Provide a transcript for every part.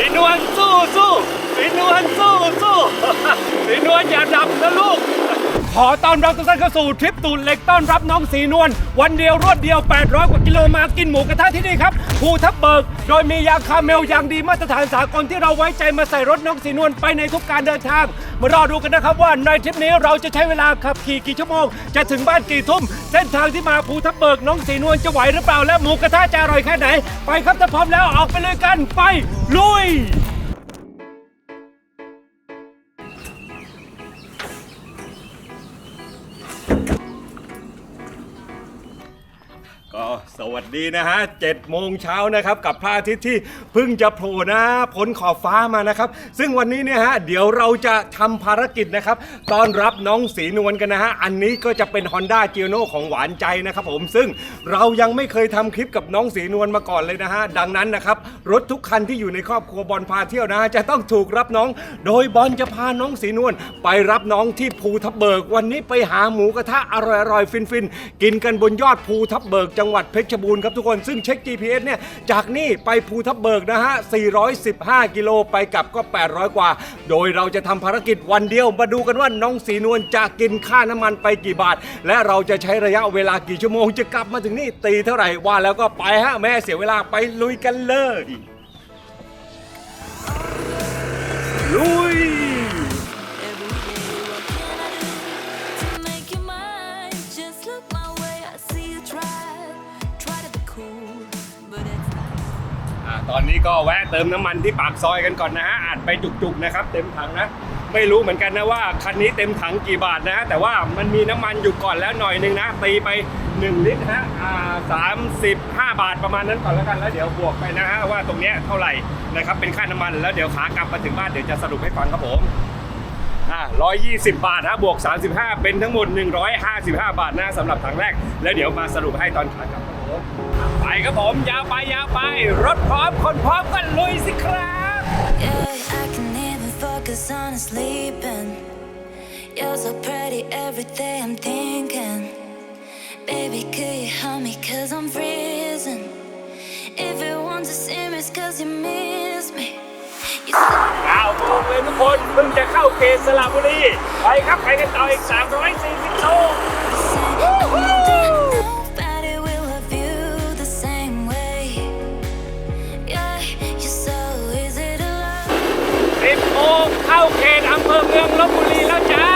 สีนวลสู้สู้สีนวลสู้สู้สีนวลอย่าดับนะลูก อต้อนรับทุกท่านเข้าสู่ทริปตูนเหล็กต้อนรับน้องสีนวลวันเดียวรวดเดียว 800 กว่ากิโลมากินหมูกระทะที่นี่ครับภูทับเบิก โดยมียาคาเมลอย่างดีมาตรฐานสากลที่เราไว้ใจมาใส่รถน้องสีนวลไปในทุกการเดินทาง มารอดูกันนะครับว่าในทริปนี้เราจะใช้เวลาขับขี่กี่ชั่วโมง จะถึงบ้านกี่ทุ่ม เส้นทางที่มาภูทับเบิกน้องสีนวลจะไหวหรือเปล่าและหมูกระทะจะอร่อยแค่ไหน ไปครับถ้าพร้อมแล้วออกไปเลยกันไปลุย สวัสดีนะฮะ7โมงเช้านะครับกับพระอาทิตย์ที่เพิ่งจะโผล่นะพ้นขอบฟ้ามานะครับ ซึ่งวันนี้เนี่ยฮะเดี๋ยวเราจะทำภารกิจนะครับต้อนรับน้องสีนวลกันนะฮะอันนี้ก็จะเป็น Honda g i o n o ของหวานใจนะครับผมซึ่งเรายังไม่เคยทำคลิปกับน้องสีนวลมาก่อนเลยนะฮะดังนั้นนะครับรถทุกคันที่อยู่ในครอบครัวบอลพาเที่ยวนะฮะจะต้องถูกรับน้อง โดยบอลจะพาน้องสีนวลไปรับน้องที่ภูทับเบิก วันนี้ไปหาหมูกระทะอร่อยๆฟินๆกินกันบนยอดภูทับเบิกจังหวัดเพชรบูรณ์ครับทุกคนซึ่งเช็ค GPS เนี่ยจากนี่ไปภูทับเบิกนะฮะ 415 กิโลไปกลับก็ 800 กว่า โดยเราจะทำภารกิจวันเดียว มาดูกันว่าน้องสีนวลจะกินค่าน้ำมันไปกี่บาท และเราจะใช้ระยะเวลากี่ชั่วโมงจะกลับมาถึงนี่ตีเท่าไหร่ว่าแล้วก็ไปฮะแม่เสียเวลาไปลุยกันเลยลุย ตอนนี้ก็แวะเติมน้ำมันที่ปากซอยกันก่อนนะฮะอาจไปจุกๆนะครับ เต็มถังนะ ไม่รู้เหมือนกันนะว่าคันนี้เต็มถังกี่บาทนะฮะแต่ว่ามันมีน้ำมันอยู่ก่อนแล้วหน่อยหนึงนะตีไป 1 ลิตรฮะอ่าสามสิบห้าบาทประมาณนั้นก่อนแล้วกันแล้วเดี๋ยวบวกไปนะฮะว่าตรงเนี้ยเท่าไหร่นะครับเป็นค่าน้ำมันแล้วเดี๋ยวขากลับมาถึงบ้านเดี๋ยวจะสรุปให้ฟังครับผมอ่า120 บาทฮะบวก 35 เป็นทั้งหมด 155 บาทนะสำหรับถังแรก แล้วเดี๋ยวมาสรุปให้ตอนขากลับครับผม ครับผม ยาวไปยาวไป รถพร้อม คนพร้อมก็ลุยสิครับ Yeah, I can even focus on sleeping. You're so pretty every day I'm thinking. Baby, could you help me? Cause I'm freezing. If you want to see me, it's cause you miss me. You said ข่าวโมงเลยทุกคนเพิ่งจะเข้าเขตสระบุรี ไปครับ ไปกันต่ออีก 340โลาเขตอำเภอเมืองลบบุรีแล้วจ้า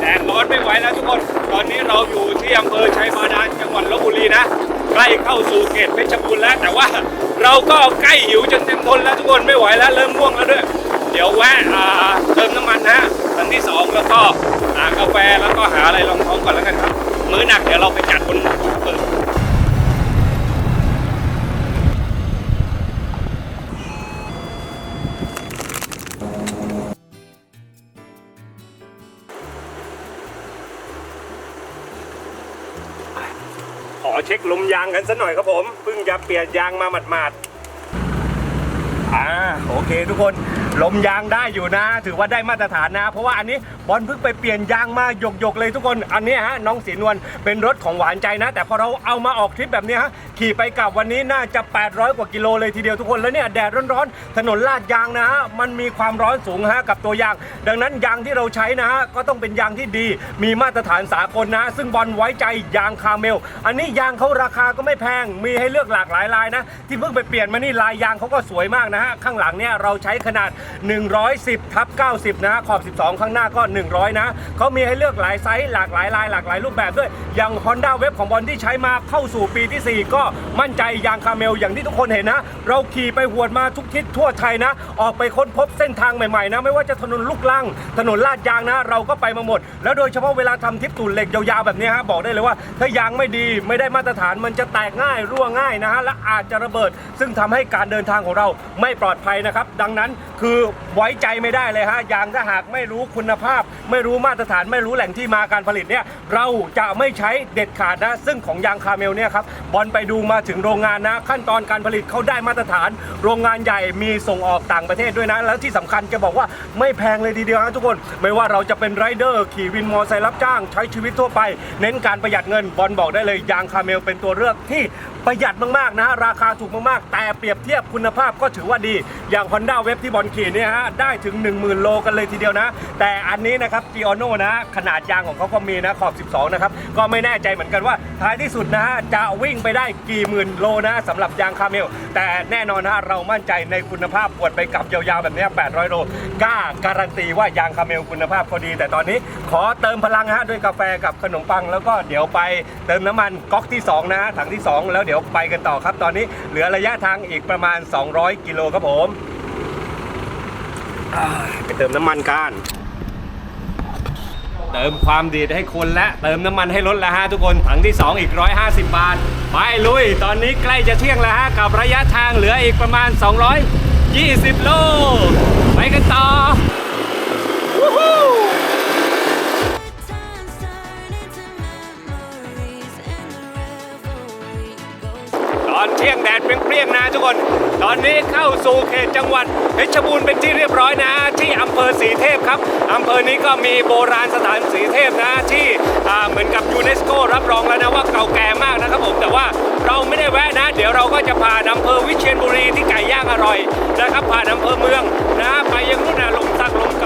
แดดร้อนไม่ไหวแล้วทุกคน ตอนนี้เราอยู่ที่อำเภอชัยบาดาลจังหวัดลบบุรีนะ ใกล้เข้าสู่เขตเพชรบูรณ์แล้ว แต่ว่าเราก็ใกล้หิวจนเต็มทนแล้วทุกคนไม่ไหวแล้วเริ่มง่วงแล้วด้วย เดี๋ยวแวะอ่าเติมน้ำมันนะอันที่สองแล้วก็ หากาแฟแล้วก็หาอะไรรองท้องก่อนแล้วกันครับ มื้อหนักเดี๋ยวเราไปจัดบนเปิดขอเช็คลมยางกันสักหน่อยครับผมเพิ่งจะเปลี่ยนยางมาหมาดๆอ่าโอเคทุกคนลมยางได้อยู่นะ ถือว่าได้มาตรฐานนะ เพราะว่าอันนี้ บอลเพิ่งไปเปลี่ยนยางมาหยกๆเลยทุกคนอันนี้ฮะน้องสีนวลเป็นรถของหวานใจนะ แต่พอเราเอามาออกทริปแบบนี้ฮะขี่ไปกลับวันนี้น่าจะ 800 กว่ากิโลเลยทีเดียวทุกคนแล้วเนี่ยแดดร้อนๆถนนลาดยางนะฮะมันมีความร้อนสูงฮะกับตัวยาง ดังนั้นยางที่เราใช้นะฮะก็ต้องเป็นยางที่ดี มีมาตรฐานสากลนะ ซึ่งบอลไว้ใจยางคาเมล อันนี้ยางเขาราคาก็ไม่แพงมีให้เลือกหลากหลายลายนะ ที่เพิ่งไปเปลี่ยนมานี่ลายยางเขาก็สวยมากนะฮะข้างหลังเนี่ยเราใช้ขนาด 110ทับ90 นะขอบ 12 ข้างหน้าก็100 นะเขามีให้เลือกหลายไซส์หลากหลายลายหลากหลายรูปแบบด้วย อย่าง Honda w e b ของบอลที่ใช้มาเข้าสู่ปีที่ 4 ก็มั่นใจยางคาเมลอย่างที่ทุกคนเห็นนะ เราขี่ไปหวดมาทุกทิศทั่วไทยนะ ออกไปค้นพบเส้นทางใหม่ๆนะ ไม่ว่าจะถนนลูกลัง ถนนลาดยางนะ เราก็ไปมาหมด แล้วโดยเฉพาะเวลาทำทริปตูนเหล็กยาวๆแบบนี้ฮะบอกได้เลยว่า ถ้ายางไม่ดีไม่ได้มาตรฐานมันจะแตกง่ายรั่วง่ายนะฮะและอาจจะระเบิด ซึ่งทำให้การเดินทางของเราไม่ปลอดภัยนะครับ ดังนั้นคือไว้ใจไม่ได้เลยฮะยางถ้าหากไม่รู้คุณภาพไม่รู้มาตรฐานไม่รู้แหล่งที่มาการผลิตเนี่ยเราจะไม่ใช้เด็ดขาดนะซึ่งของยางคาเมลเนี่ยครับบอลไปดูมาถึงโรงงานนะ ขั้นตอนการผลิตเขาได้มาตรฐาน โรงงานใหญ่มีส่งออกต่างประเทศด้วยนะ แล้วที่สำคัญจะบอกว่าไม่แพงเลยทีเดียวนะทุกคน ไม่ว่าเราจะเป็นไรเดอร์ขี่วินมอเตอร์ไซค์รับจ้าง ใช้ชีวิตทั่วไป เน้นการประหยัดเงินบอลบอกได้เลยยางคาเมลเป็นตัวเลือกที่ ประหยัดมากๆนะราคาถูกมากๆ แต่เปรียบเทียบคุณภาพก็ถือว่าดี อย่าง Honda w e b ที่บอลขี่เนี่ยฮะได้ถึง 10,000 โลกันเลยทีเดียวนะ แต่อันนี้นะครับ g i o n o นะขนาดยางของเขาก็มีนะขอบ 12 นะครับ ก็ไม่แน่ใจเหมือนกันว่าท้ายที่สุดนะฮะจะวิ่งไปได้กี่หมื่นโลนะสำหรับยางคาเมล แต่แน่นอนนะเรามั่นใจในคุณภาพปวดไปกับยาวๆแบบเนี้ย800 โลกล้าการันตีว่ายางคาเมลคุณภาพเขาดี แต่ตอนนี้ขอเติมพลังฮะด้วยกาแฟกับขนมปัง แล้วก็เดี๋ยวไปเติมน้ำมันก๊อกที่2นะฮะถังที่ 2 แล้วเดี๋ยวไปกันต่อครับ ตอนนี้เหลือระยะทางอีกประมาณ 200 กิโลครับผมอ่าไปเติมน้ำมันกันเติมความดีดให้คนและเติมน้ำมันให้รถแล้วฮะทุกคนถังที่ 2 อีก 150 บาท ไปลุย ตอนนี้ใกล้จะเที่ยงแล้วฮะกับระยะทางเหลืออีกประมาณ 220 โล ไปกันต่อวู้ เรียงนะทุกคน ตอนนี้เข้าสู่เขตจังหวัดเพชรบูรณ์เป็นที่เรียบร้อยนะ ที่อำเภอสีเทพครับอำเภอนี้ก็มีโบราณสถานสีเทพนะที่เหมือนกับยูเนสโกรับรองแล้วนะว่าเก่าแก่มากนะครับผมแต่ว่าเราไม่ได้แวะนะ เดี๋ยวเราก็จะผ่านอำเภอวิเชียรบุรีที่ไก่ย่างอร่อยนะครับผ่านอำเภอเมืองนะไปยังนู่นนะลง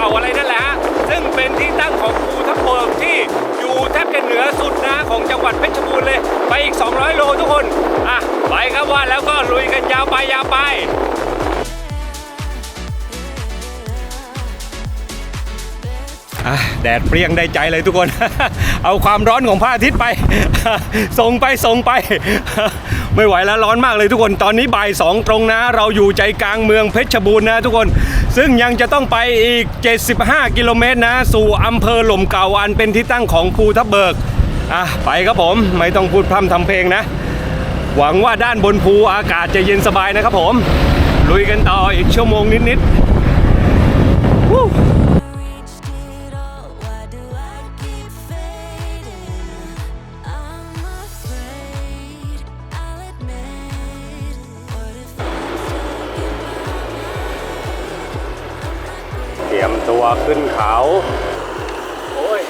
ก่าอะไรนั่นแหละฮะซึ่งเป็นที่ตั้งของภูทับเบิกที่อยู่แทบจะเหนือสุดนะของจังหวัดเพชรบูรณ์เลย ไปอีก 200 โลทุกคน อะ ไปครับว่าแล้วก็ลุยกันยาวไปยาวไป แดดเปรี้ยงได้ใจเลยทุกคน เอาความร้อนของพระอาทิตย์ไป ส่งไปส่งไป ไม่ไหวแล้วร้อนมากเลยทุกคน ตอนนี้บ่ายสองตรงนะ เราอยู่ใจกลางเมืองเพชรบูรณ์นะทุกคน ซึ่งยังจะต้องไปอีก 75 กิโลเมตรนะ สู่อำเภอหล่มเก่าอันเป็นที่ตั้งของภูทับเบิก อะไปครับผม ไม่ต้องพูดพร่ำทำเพลงนะ หวังว่าด้านบนภูอากาศจะเย็นสบายนะครับผม ลุยกันต่ออีกชั่วโมงนิดๆ ขึ้นเขา โอ้ย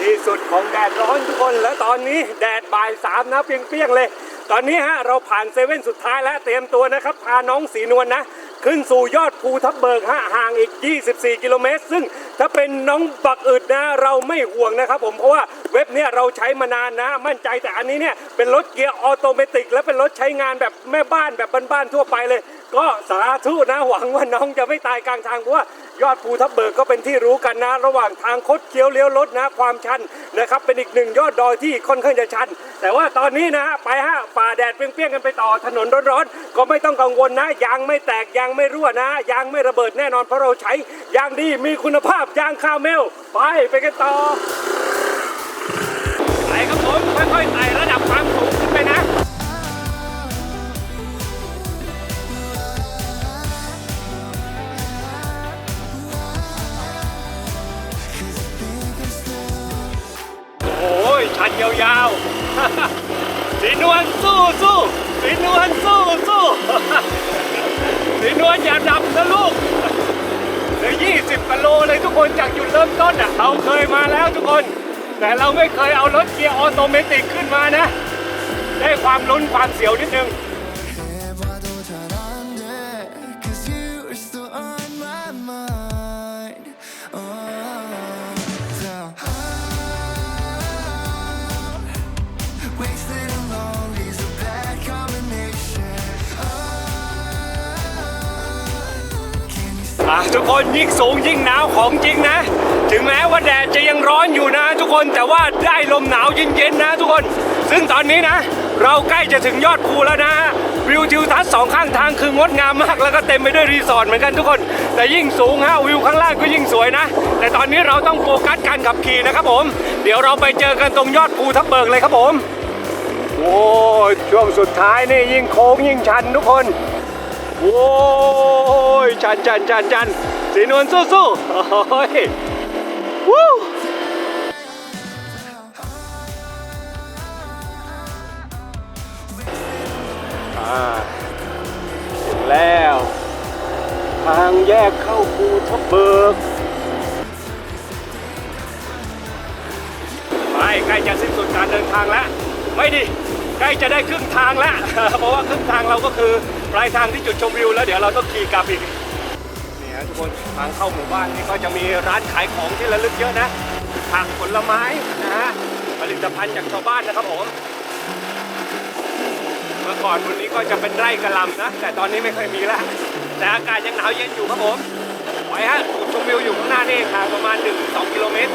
ที่สุดของแดดร้อนทุกคนแล้วตอนนี้แดดบ่ายสามนะเปียงๆเลย ตอนนี้ฮะเราผ่านเซเว่นสุดท้ายแล้วเตรียมตัวนะครับ พาน้องสีนวลนะขึ้นสู่ยอดภูทับเบิกฮะห่างอีก 24 กิโลเมตร ซึ่งถ้าเป็นน้องบักอึดนะเราไม่ห่วงนะครับผมเพราะว่าเว็บเนี่ยเราใช้มานานนะ มั่นใจแต่อันนี้เนี่ยเป็นรถเกียร์ออโตเมติกและเป็นรถใช้งานแบบแม่บ้านแบบบ้านๆทั่วไปเลย ก็สาธุนะหวังว่าน้องจะไม่ตายกลางทางเพราะว่า ยอดภูทับเบิกก็เป็นที่รู้กันนะ ระหว่างทางคดเคี้ยวเลี้ยวรถนะความชันนะครับเป็นอีกหนึ่งยอดดอยที่ค่อนข้างจะชัน แต่ว่าตอนนี้นะไปฮะฝ่าแดดเปรี้ยงๆกันไปต่อถนนร้อนๆก็ไม่ต้องกังวลนะยางไม่แตกยางไม่รั่วนะยางไม่ระเบิดแน่นอนเพราะเราใช้ยางดีมีคุณภาพยางคาเมลไปไปกันต่อไปครับผมค่อยๆไต่ระ ยาวๆสีนวลสู้สู้สีนวลสู้สู้สีนวลอย่าดับนะลูกเหลือ20กิโลเลยทุกคนจากจุดเริ่มต้นอะเราเคยมาแล้วทุกคน แต่เราไม่เคยเอารถเกียร์ออโตเมติกขึ้นมานะ ได้ความลุ้นความเสียวนิดนึง ทุกคนยิ่งสูงยิ่งหนาวของจริงนะ ถึงแม้ว่าแดดจะยังร้อนอยู่นะ ทุกคนแต่ว่าได้ลมหนาวเย็นๆนะ ทุกคน ซึ่งตอนนี้นะ เราใกล้จะถึงยอดภูแล้วนะวิวทิวทัศน์สองข้างทางคืองดงามมาก แล้วก็เต็มไปด้วยรีสอร์ทเหมือนกันทุกคน แต่ยิ่งสูงฮะวิวข้างล่างก็ยิ่งสวยนะ แต่ตอนนี้เราต้องโฟกัสการขับขี่นะครับผม เดี๋ยวเราไปเจอกันตรงยอดภูทับเบิกเลยครับผมโอ้ช่วงสุดท้ายนี่ยิ่งโค้งยิ่งชันทุกคน โอ้ยชันชันชันชันสีนวลสู้สู้โอ้ยวู้อ่าถึงแล้ว ทางแยกเข้าภูทับเบิกไปใกล้จะสิ้นสุดการเดินทางแล้ว ไม่ดิ ใกล้จะได้ครึ่งทางแล้ว เพราะว่าครึ่งทางเราก็คือปลายทางที่จุดชมวิวแล้วเดี๋ยวเราต้องขี่กลับอีกนี่ฮะทุกคนทางเข้าหมู่บ้านนี่ก็จะมีร้านขายของที่ระลึกเยอะนะผักผลไม้นะฮะผลิตภัณฑ์จากชาวบ้านนะครับผมเมื่อก่อนวันนี้ก็จะเป็นไร่กระลำนะ แต่ตอนนี้ไม่ค่อยมีแล้วแต่อากาศยังหนาวเย็นอยู่ครับผมไปฮะจุดชมวิวอยู่ข้างหน้านี่ห่างประมาณ 1-2 กิโลเมตร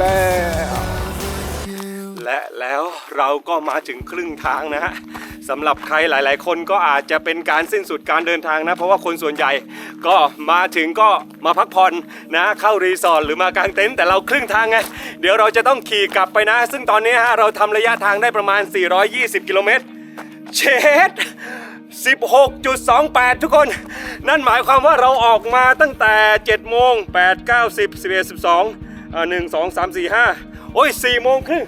แล้ว และแล้วเราก็มาถึงครึ่งทางนะฮะสำหรับใครหลาย ๆ คนก็อาจจะเป็นการสิ้นสุดการเดินทางนะ เพราะว่าคนส่วนใหญ่ก็มาถึงก็มาพักผ่อนนะ เข้ารีสอร์ทหรือมากางเต็นท์แต่เราครึ่งทางไงเดี๋ยวเราจะต้องขี่กลับไปนะ ซึ่งตอนนี้ฮะเราทำระยะทางได้ประมาณ 420 กิโลเมตรเชด16.28 ทุกคน นั่นหมายความว่าเราออกมาตั้งแต่ 7 โมง 8 9 10 11 12 อ่า1 2 3 4 5โอ้ย4โมงครึ่ง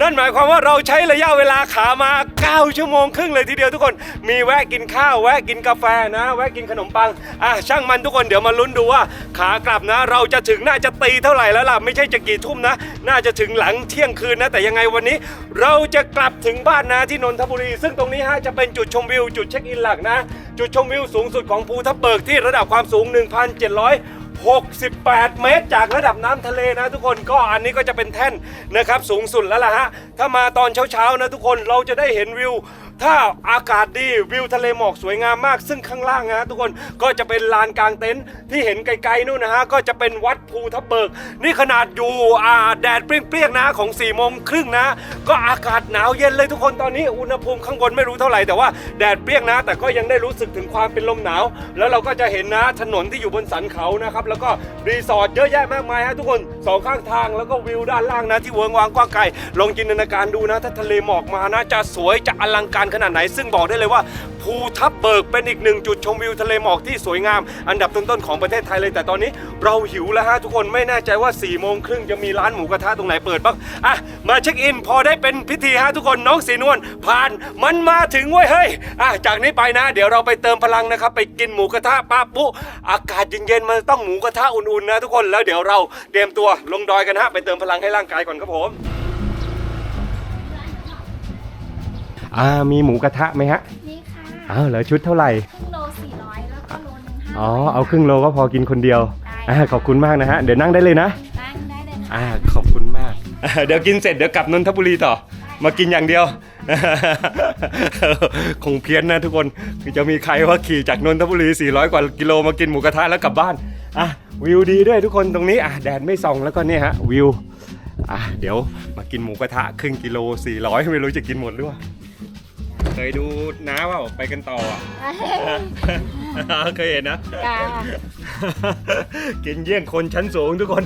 นั่นหมายความว่าเราใช้ระยะเวลาขามา 9 ชั่วโมงครึ่งเลยทีเดียวทุกคน มีแวะกินข้าวแวะกินกาแฟนะ แวะกินขนมปังอะช่างมันทุกคนเดี๋ยวมาลุ้นดูว่า ขากลับนะ เราจะถึงน่าจะตีเท่าไหร่แล้วล่ะไม่ใช่จะกี่ทุ่มนะ น่าจะถึงหลังเที่ยงคืนนะ แต่ยังไงวันนี้ เราจะกลับถึงบ้านนะที่นนทบุรี ซึ่งตรงนี้ฮะจะเป็นจุดชมวิวจุดเช็คอินหลักนะ จุดชมวิวสูงสุดของภูทับเบิกที่ระดับความสูง 1,700 68 เมตร จากระดับน้ำทะเลนะทุกคนก็อันนี้ก็จะเป็นแท่นนะครับสูงสุดแล้วล่ะฮะถ้ามาตอนเช้าๆนะทุกคนเราจะได้เห็นวิว ถ้าอากาศดีวิวทะเลหมอกสวยงามมาก ซึ่งข้างล่างนะทุกคนก็จะเป็นลานกลางเต็นท์ที่เห็นไกลๆนู่นนะฮะก็จะเป็นวัดภูทับเบิก นี่ขนาดอยู่อ่าแดดเปรี้ยงๆนะของ4ี่โมงครึ่งนะ ก็อากาศหนาวเย็นเลยทุกคนตอนนี้อุณหภูมิข้างบนไม่รู้เท่าไหร่แต่ว่าแดดเปรี้ยงนะ แต่ก็ยังได้รู้สึกถึงความเป็นลมหนาว แล้วเราก็จะเห็นนะถนนที่อยู่บนสันเขานะครับแล้วก็รีสอร์ทเยอะแยะมากมายฮะทุกคนสองข้างทางแล้วก็วิวด้านล่างนะที่เวิงวางกว้างไกลลองจินตนาการดูนะ ถ้าทะเลหมอกมานะจะสวยจะอลังการขนาดไหน ซึ่งบอกได้เลยว่าภูทับเบิกเป็นอีกหนึ่งจุดชมวิวทะเลหมอกที่สวยงาม อันดับต้นๆของประเทศไทยเลย แต่ตอนนี้เราหิวแล้วฮะทุกคนไม่แน่ใจว่า4ี่โมงครึ่งจะมีร้านหมูกระทะตรงไหนเปิดบ้างอะมาเช็คอิน พอได้เป็นพิธีฮะทุกคนน้องสีนวลผ่านมันมาถึงเว้ยเฮ้ยอะจากนี้ไปนะ เดี๋ยวเราไปเติมพลังนะครับไปกินหมูกระทะป้าปุ๊อากาศเย็นๆมันต้องหมูกระทะอุ่นๆนะทุกคนแล้วเดี๋ยวเราเตรียมตัวลงดอยกันฮะไปเติมพลังให้ร่างกายก่อนครับผม อ่ามีหมูกระทะไหมฮะนี่ค่ะอ้าวเหลือชุดเท่าไหร่ครึ่งโล400แล้วก็โลนึง500อ๋อเอาครึ่งโลก็พอกินคนเดียวได้อ่าขอบคุณมากนะฮะเดี๋ยวนั่งได้เลยนะนั่งได้เลยค่ะอ่าขอบคุณมากเดี๋ยวกินเสร็จเดี๋ยวกลับนนทบุรีต่อ มากินอย่างเดียว คงเพี้ยนนะทุกคนคือจะมีใครว่าขี่จากนนทบุรี 400 กว่ากิโลมากินหมูกระทะแล้วกลับบ้านอะวิวดีด้วยทุกคนตรงนี้อะแดดไม่ส่องแล้วก็เนี่ยฮะวิวอะเดี๋ยวมากินหมูกระทะครึ่งกิโล 400 ไม่รู้จะกินหมดหรือเปล่า เคยดูน้าว่าไปกันต่ออะ เคยเห็นนะจ้ากินเยี่ยงคนชั้นสูงทุกคน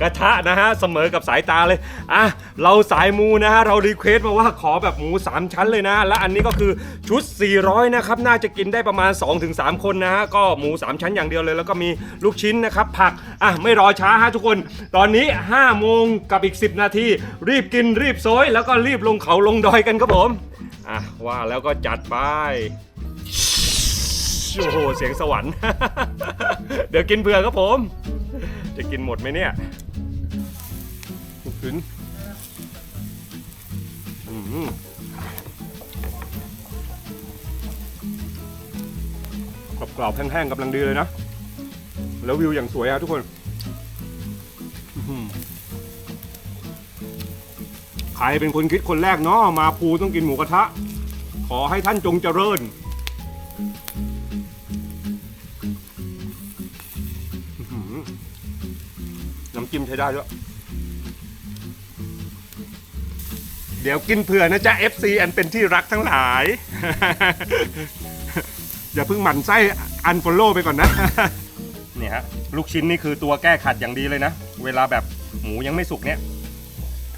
กระทะนะฮะ เสมอกับสายตาเลย อะ เราสายมูนะฮะ เรารีเควสต์มาว่าขอแบบหมู 3 ชั้นเลยนะ และอันนี้ก็คือชุด 400 นะครับ น่าจะกินได้ประมาณ 2-3 คนนะฮะ ก็หมู 3 ชั้นอย่างเดียวเลย แล้วก็มีลูกชิ้นนะครับ ผัก อะ ไม่รอช้าฮะทุกคน ตอนนี้ 5 โมงกับอีก 10 นาที รีบกินรีบโซยแล้วก็รีบลงเขาลงดอยกันครับผม อะว่าแล้วก็จัดไปโอ้โหเสียงสวรรค์ เดี๋ยวกินเผื่อครับผม จะกินหมดไหมเนี่ยขึ้นอืมกรอบๆแห้งๆกำลังดีเลยนะ แล้ววิวอย่างสวยอะทุกคนอื้อหือ ใครเป็นคนคิดคนแรกเนาะมาภูต้องกินหมูกระทะ ขอให้ท่านจงเจริญน้ำจิ้มใช้ได้ด้วย เดี๋ยวกินเผื่อนะจ๊ะ FC อันเป็นที่รักทั้งหลาย อย่าเพิ่งหมั่นไส้อันฟอลโล่ไปก่อนนะ เนี่ยฮะ ลูกชิ้นนี่คือตัวแก้ขัดอย่างดีเลยนะ เวลาแบบหมูยังไม่สุกเนี่ย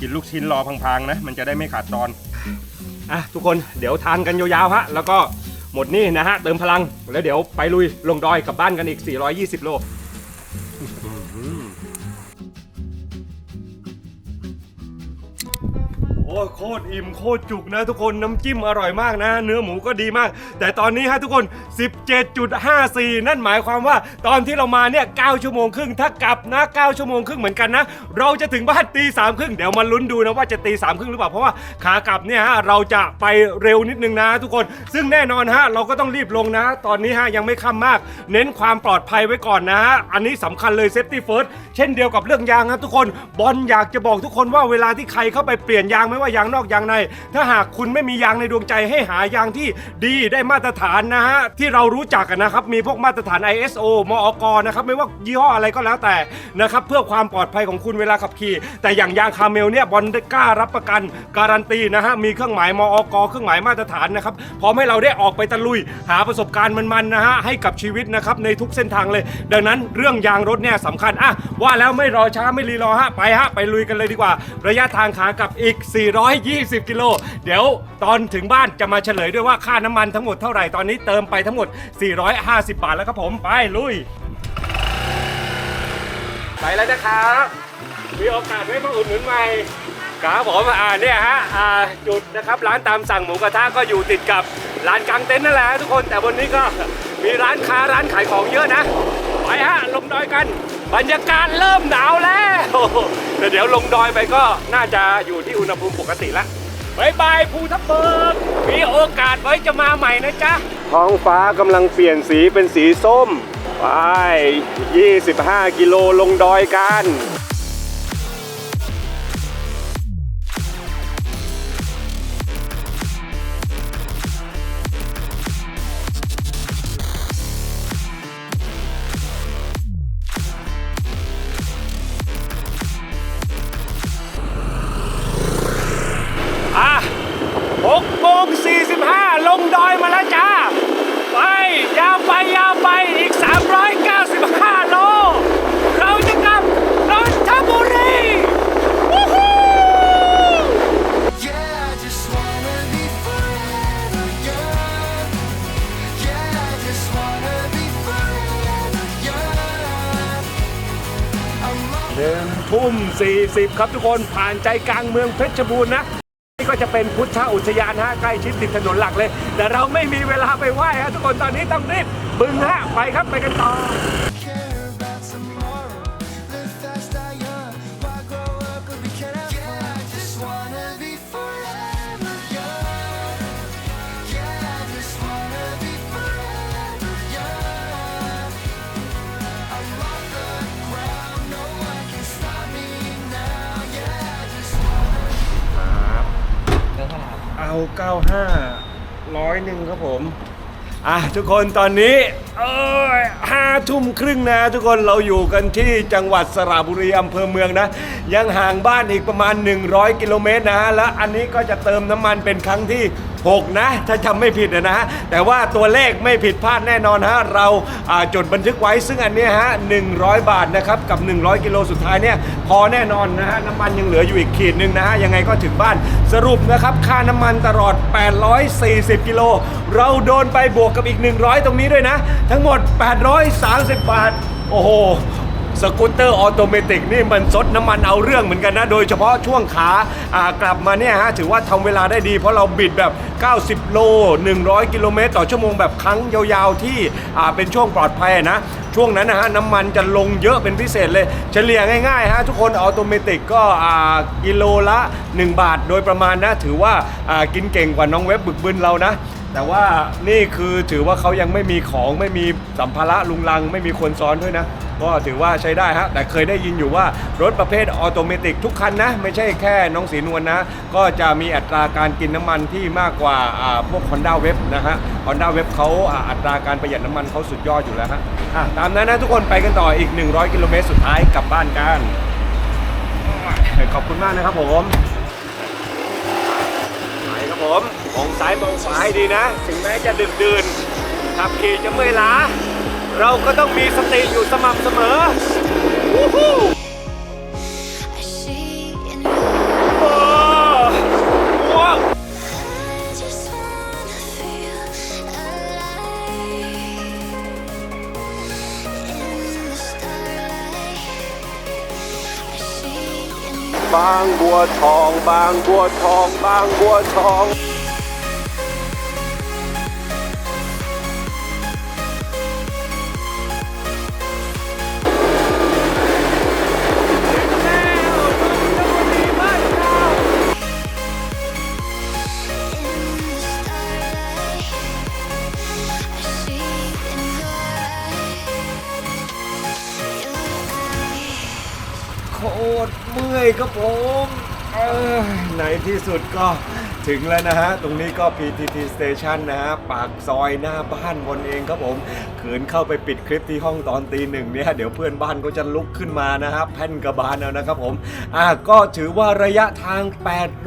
กินลูกชิ้นรอพังๆนะ มันจะได้ไม่ขาดตอนอะทุกคนเดี๋ยวทานกันยาวๆฮะแล้วก็หมดนี่นะฮะ เติมพลังแล้วเดี๋ยวไปลุยลงดอยกลับบ้านกันอีก 420 โลโอ้คตรอิ่มโคตรจุกนะทุกคนน้ำจิ้มอร่อยมากนะ เนื้อหมูก็ดีมาก แต่ตอนนี้ฮะทุกคน 17.54 นั่นหมายความว่าตอนที่เรามาเนี่ย9ชั่วโมงครึ่งถ้ากลับนะ9ชั่วโมงครึ่งเหมือนกันนะ เราจะถึงบ้านตีสามครึ่งเดี๋ยวมาลุ้นดูนะว่าจะตีสามครึ่งหรือเปล่าเพราะว่าขากลับเนี่ยฮะเราจะไปเร็วนิดนึงนะ ทุกคน ซึ่งแน่นอนฮะเราก็ต้องรีบลงนะ ตอนนี้ฮะยังไม่ค่ำมาก เน้นความปลอดภัยไว้ก่อนนะฮะอันนี้สำคัญเลยเซฟตี้เฟิร์สเช่นเดียวกับเรื่องยางนะทุกคนบอลอยากจะบอกทุกคนว่าเวลาที่ใครเข้าไปเปลี่ยนยางไม่ว่ายางนอกยางใน ถ้าหากคุณไม่มียางในดวงใจให้หายางที่ดีได้มาตรฐานนะฮะที่เรารู้จักกันนะครับมีพวกมาตรฐาน ISO มอกนะครับไม่ว่ายี่ห้ออะไรก็แล้วแต่นะครับเพื่อความปลอดภัยของคุณเวลาขับขี่ แต่อย่างยางคาเมลเนี่ยบอลกล้ารับประกันการันตีนะฮะมีเครื่องหมายมอกเครื่องหมายมาตรฐานนะครับพร้อมให้เราได้ออกไปตะลุย หาประสบการณ์มันๆนะฮะให้กับชีวิตนะครับในทุกเส้นทางเลย ดังนั้นเรื่องยางรถเนี่ยสำคัญอะว่าแล้วไม่รอช้าไม่รีรอฮะไปฮะไปลุยกันเลยดีกว่า ระยะทางขากลับอีก20 กิโล เดี๋ยวตอนถึงบ้านจะมาเฉลยด้วยว่าค่าน้ำมันทั้งหมดเท่าไหร่ ตอนนี้เติมไปทั้งหมด 450 บาทแล้วครับผม ไปลุย ไปแล้วนะครับมีโอกาสได้มาอุดหนุนใหม่ครับผมอ่าเนี่ยฮะอ่าจุดนะครับร้านตามสั่งหมูกระทะก็อยู่ติดกับร้านกลางเต็นท์นั่นแหละทุกคนแต่วันนี้ก็มีร้านค้าร้านขายของเยอะนะ ฮะ ลงดอยกัน บรรยากาศเริ่มหนาวแล้วแต่เดี๋ยวลงดอยไปก็น่าจะอยู่ที่อุณหภูมิปกติละบายบายภูทับเบิกมีโอกาสไว้จะมาใหม่นะจ๊ะ ท้องฟ้ากำลังเปลี่ยนสีเป็นสีส้ม ไป 25 กิโลลงดอยกัน 40 ครับทุกคนผ่านใจกลางเมืองเพชรบูรณ์นะนี่ก็จะเป็นพุทธอุทยานฮะใกล้ชิดติดถนนหลักเลย แต่เราไม่มีเวลาไปไหว้ฮะทุกคนตอนนี้ต้องรีบบึงฮะไปครับไปกันต่อ เอา95ร้อยหนึ่งครับผม อะทุกคนตอนนี้เออห้าทุ่มครึ่งนะ ทุกคนเราอยู่กันที่จังหวัดสระบุรีอำเภอเมืองนะ ยังห่างบ้านอีกประมาณ 100 กิโลเมตรนะฮะและอันนี้ก็จะเติมน้ำมันเป็นครั้งที่ 6 นะ ถ้าจำไม่ผิดนะฮะแต่ว่าตัวเลขไม่ผิดพลาดแน่นอนฮะ เราอ่าจดบันทึกไว้ซึ่งอันเนี้ยฮะ 100 บาทนะครับ กับ 100 กิโลสุดท้ายเนี่ย พอแน่นอนนะฮะ น้ำมันยังเหลืออยู่อีกขีดหนึ่งนะฮะ ยังไงก็ถึงบ้านสรุปนะครับ ค่าน้ำมันตลอด 840 กิโล เราโดนไปบวกกับอีก 100 ตรงนี้ด้วยนะ ทั้งหมด 830 บาท โอ้โห สกูตเตอร์ออโตเมติกนี่มันซดน้ำมันเอาเรื่องเหมือนกันนะ โดยเฉพาะช่วงขาอ่ากลับมาเนี่ยฮะถือว่าทำเวลาได้ดีเพราะเราบิดแบบ 90 โล 100 กิโลเมตรต่อชั่วโมงแบบครั้งยาวๆที่อ่าเป็นช่วงปลอดภัยนะ ช่วงนั้นนะฮะน้ำมันจะลงเยอะเป็นพิเศษเลย เฉลี่ยง่ายๆฮะทุกคนออโตเมติกก็อ่ากิโลละ 1 บาทโดยประมาณนะถือว่าอ่ากินเก่งกว่าน้องเว็บบึกบึนเรานะ แต่ว่านี่คือถือว่าเขายังไม่มีของไม่มีสัมภาระลุงลัง ไม่มีคนซ้อนด้วยนะ ก็ถือว่าใช้ได้ฮะแต่เคยได้ยินอยู่ว่ารถประเภทออโตเมติกทุกคันนะ ไม่ใช่แค่น้องสีนวลนะ ก็จะมีอัตราการกินน้ำมันที่มากกว่าพวก Honda w e b นะฮะ Honda w e b เขาอัตราการประหยัดน้ำมันเขาสุดยอดอยู่แล้วฮะอะตามนั้นนะทุกคนไปกันต่ออีก 100 กิโลเมตรสุดท้ายกลับบ้านกัน ขอบคุณมากนะครับผมไปครับผมมองซ้ายมองขวาให้ดีนะ ถึงแม้จะดึกดื่นขับขี่จะเมื่อยล้า เราก็ต้องมีสติอยู่สม่ำเสมอวู้ฮู้บางบัวทอง บางบัวทอง บางบัวทอง เอ้ยในที่สุดก็ถึงแล้วนะฮะ ตรงนี้ก็ PTT Station นะฮะ ปากซอยหน้าบ้านบนเองครับผมขืนเข้าไปปิดคลิปที่ห้องตอนตีหนึ่งเนี่ยเดี๋ยวเพื่อนบ้านก็จะลุกขึ้นมานะฮะแผ่นกระบาลเอานะครับผมอะก็ถือว่าระยะทาง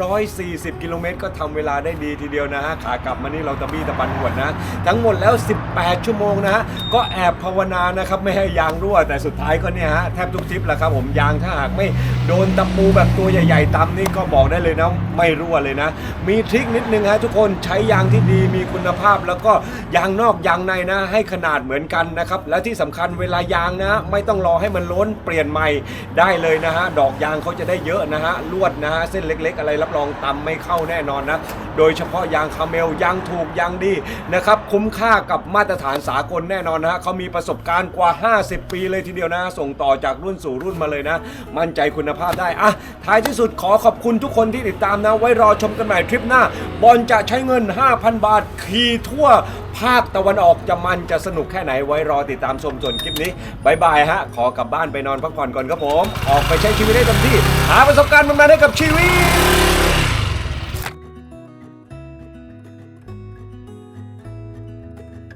840 กิโลเมตร ก็ทำเวลาได้ดีทีเดียวนะฮะขากลับมานี่เราตะบี้ตะปันหวดนะ ทั้งหมดแล้ว 18 ชั่วโมงนะฮะก็แอบภาวนานะครับไม่ให้ยางรั่วแต่สุดท้ายก็เนี่ยฮะแทบทุกทริปแหละครับผมยางถ้าหากไม่โดนตะปูแบบตัวใหญ่ๆตำนี่ก็บอกได้เลยนะไม่รั่วเลยนะ มีทริคนิดนึงฮะทุกคนใช้ยางที่ดีมีคุณภาพแล้วก็ยางนอกยางในนะ ให้ขนาดเหมือนกันนะครับ และที่สำคัญเวลายางนะ ไม่ต้องรอให้มันล้นเปลี่ยนใหม่ได้เลยนะฮะดอกยางเขาจะได้เยอะนะฮะลวดนะฮะเส้นเล็ก ๆ อะไรรับรองตำไม่เข้าแน่นอนนะโดยเฉพาะยางคาเมลยางถูกยางดีนะครับคุ้มค่ากับมาตรฐานสากลแน่นอนนะฮะเขามีประสบการณ์กว่า 50 ปีเลยทีเดียวนะ ส่งต่อจากรุ่นสู่รุ่นมาเลยนะ มั่นใจคุณภาพได้อะท้ายที่สุดขอขอบคุณทุกคนที่ติดตามนะ ไว้รอชมกันใหม่ทริปหน้า บอลจะใช้เงิน 5,000 บาท ขี่ทั่ว ภาคตะวันออกจะมันจะสนุกแค่ไหนไว้รอติดตามชมส่วนคลิปนี้บายบายฮะ ขอกลับบ้านไปนอนพักผ่อนก่อนครับผม ออกไปใช้ชีวิตได้เต็มที่ หาประสบการณ์มันๆให้กับชีวิต